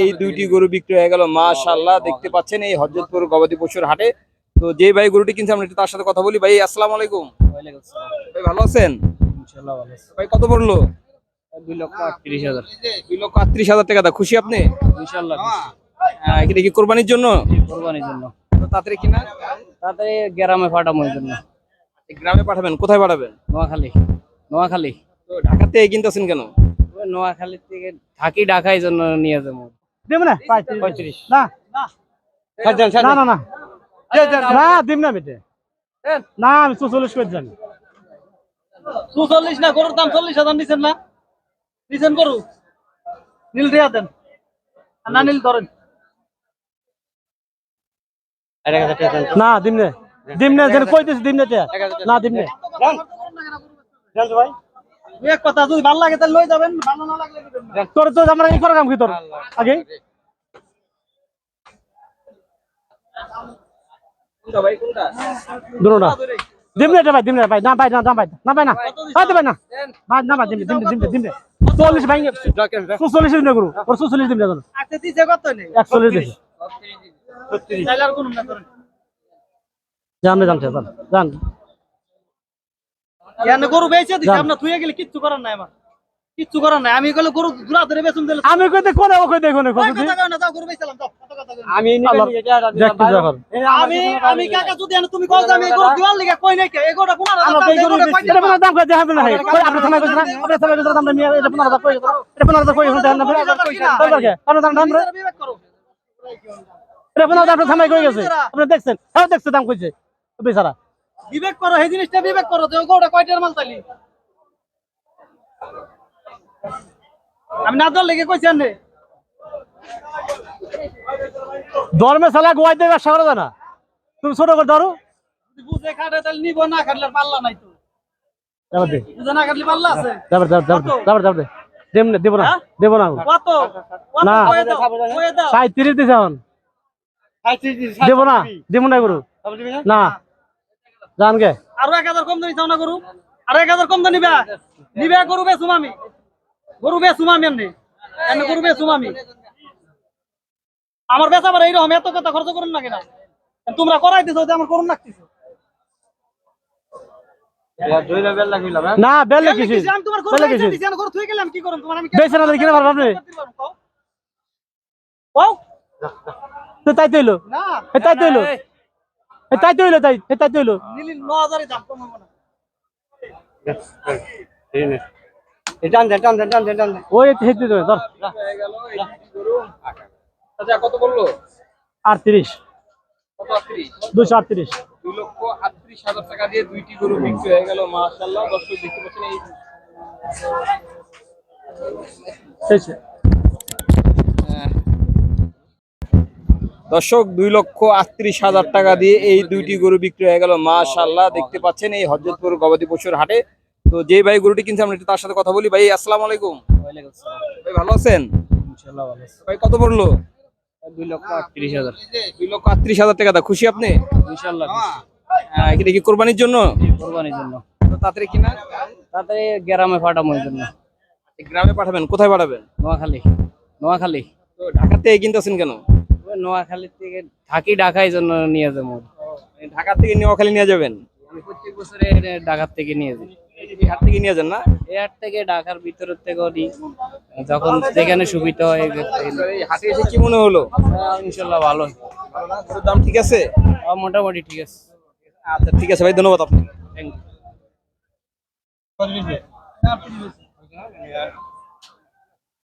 এই দুইটি গরু বিক্রি হয়ে গেল। মাশাআল্লাহ দেখতে পাচ্ছেন এই হযরতপুর গবাদি পশুর হাটে। তো যে ভাই গরুটি কিনছে আমরা তার সাথে কথা বলি। ভাই আসসালামু আলাইকুম। ভাই ভালো আছেন? ইনশাআল্লাহ ভালো আছে। ভাই কত পড়ল? দুই লক্ষ আটত্রিশ হাজার। দুই লক্ষ আটত্রিশ হাজার টাকা খুশি আপনি? ইনশাআল্লাহ এটা কি কোরবানির জন্য? কোরবানির জন্য। তো তাড়াতাড়ি কিনা? তাড়াতাড়ি গ্রামে পাঠাবো জন্য। গ্রামে পাঠাবেন কোথায় পাঠাবেন? নোয়াখালী। নোয়াখালী। তো ঢাকাতে কিনতেছেন কেন? নোয়াখালী থেকে থাকি ঢাকায় জন্য নিয়ে যাব। দেব না? পঁয়ত্রিশ। না। না। দেন না না না। দিম না বেটে না আমি চল্লিশ করে জানি চল্লিশ না গরুর দাম চল্লিশ হাজার নিছেন না? নিছেন গরু? নীল দিয়া দেন। আর না নীল ধরেন। আর এক হাজার টাকা দেন। না দিম নে। দিম নে যেন কই দিস দিম নে দিম নে। ভাই। এক কথা যদি ভালো লাগে তাহলে লই যাবেন ভালো না লাগলে তোর তো আমরা এই করে কাম কি তোর? আগে? কোনটা দুটোটা দিম ভাই দিম নে ভাই। না ভাই না না ভাই ভাই ভাই ভাই ভাই। চল্লিশ ভাই চল্লিশ দিম না গুরু। ওর চল্লিশ দিম না জানো আচ্ছা দিছে কত নেই একচল্লিশ দিস তাহলে আর কোনো না ধরেন জান রে জান জান ইয়ানে গরু বেচে দিছে। আপনার থুয়ে গেলে কিচ্ছু করার নাই আমার। কিচ্ছু করার নাই। আমি গেলে গরু দুরা ধরে বেচুন দিলে আমি কই দে কোনে ও কই দে কোনে কই না যাও গরু বেচলাম যাও না। আমি দেখ আমি আমি কাকা যদি তুমি কল আমি গরু দিওয়ার লিগে কই নাই কে? এই গরুটা কোন আমার এই গরু এটা পনেরো দাম কই দেখাবেন না কই আপনি থামাই কইছেন না আপনি থামাই কইছেন দাম নিয়ে এটা পনেরো দাম কই এটা পনেরো দাম কই এখন দেন না কই কে? পনেরো দাম দাম রে। বিবেক করো। এটা পনেরো দাম থামাই কই গেছে? আপনি দেখছেন হ্যাঁ দেখছে দাম কইছে। বেচারা। বিবেক করো এই জিনিসটা বিবেক করো ওই গরুটা কয়টার মাল তাইলি আমি না দল লেগে কইছি আনে ধর্মে সালা গোয়াই দেবে ব্যবসা করা না। তুমি ছোট করে ধরো। যদি বুঝে খাটে তাহলে নিব না খাটলে পাল্লা নাই তো। বুঝে না খাটলে পাল্লা আছে? দেব না দেব না কত? কত? না। কয়ে দাও কয়ে দাও। সাঁত্রিশ দিছে এখন। দেব না দেব। না গুরু। না। জান গে আরও এক হাজার কম দামি চাও না গরু। আরও এক হাজার কম দামি নিবা নিবে গরু বেচুম আমি গরু বেচুম আমি এমনি। এমনি গরু বেচুম আমি আমার বেচা এইরকম এত কথা খরচ করুন না কিনা? তোমরা করাই দিছো যে আমার করুন লাগতেছো। না বেলে কিছু আমি তোমার গরু বেলে কিছু দিছি, আমি গরু থুয়ে গেলাম কি করুন তোমার আমি বেচে না কিনে পারব আপনি তো তাই তো হইল। না। তাই তো হইল। তাই তো হইল তাই তাই তো হইল। ওই হেঁটে দেবে ধর। হয়ে আচ্ছা কত বলল? আটত্রিশ। দুশো আটত্রিশ? দুই লক্ষ আটত্রিশ হাজার টাকা দিয়ে দুইটি গরু বিক্রি হয়ে গেল মাশাআল্লাহ। দর্শক দেখতে পাচ্ছেন এই দর্শক দুই লক্ষ আটত্রিশ হাজার টাকা দিয়ে এই দুইটি গরু বিক্রি হয়ে গেল। মাশাআল্লাহ দেখতে পাচ্ছেন এই হজরতপুর গবাদি পশুর হাটে। তো যে ভাই গরুটি কিনছে আমরা তার সাথে কথা বলি। ভাই আসসালামু আলাইকুম। ভাই ভালো আছেন? ভাই কত পড়ল? দুই লক্ষ আটত্রিশ হাজার। দুই লক্ষ আটত্রিশ হাজার টাকা খুশি আপনি? ইনশাআল্লাহ এটা কি কোরবানির জন্য? কোরবানির জন্য। তো তাড়াতাড়ি কিনা? তাড়াতাড়ি গ্রামে পাঠাবো জন্য। গ্রামে পাঠাবেন কোথায় পাঠাবেন? নোয়াখালী। নোয়াখালী। তো ঢাকাতে কিনতেছেন কেন? নোয়াখালী থেকে থাকি ঢাকায় জন্য নিয়ে যাব। ঢাকা থেকে নোয়াখালী নিয়ে যাবেন? আমি প্রত্যেক বছরে ঢাকার থেকে নিয়ে যাই। এই হাট থেকে নিয়ে যান না? এই হাট থেকে ঢাকার ভিতরের থেকেও নিই যখন যেখানে সুবিধা হয় থেকে হাটে এসে কি মনে হলো? ইনশাল্লাহ ভালো। দাম ঠিক আছে? মোটামুটি ঠিক আছে। আচ্ছা ঠিক আছে ভাই ধন্যবাদ আপনাকে। Thank you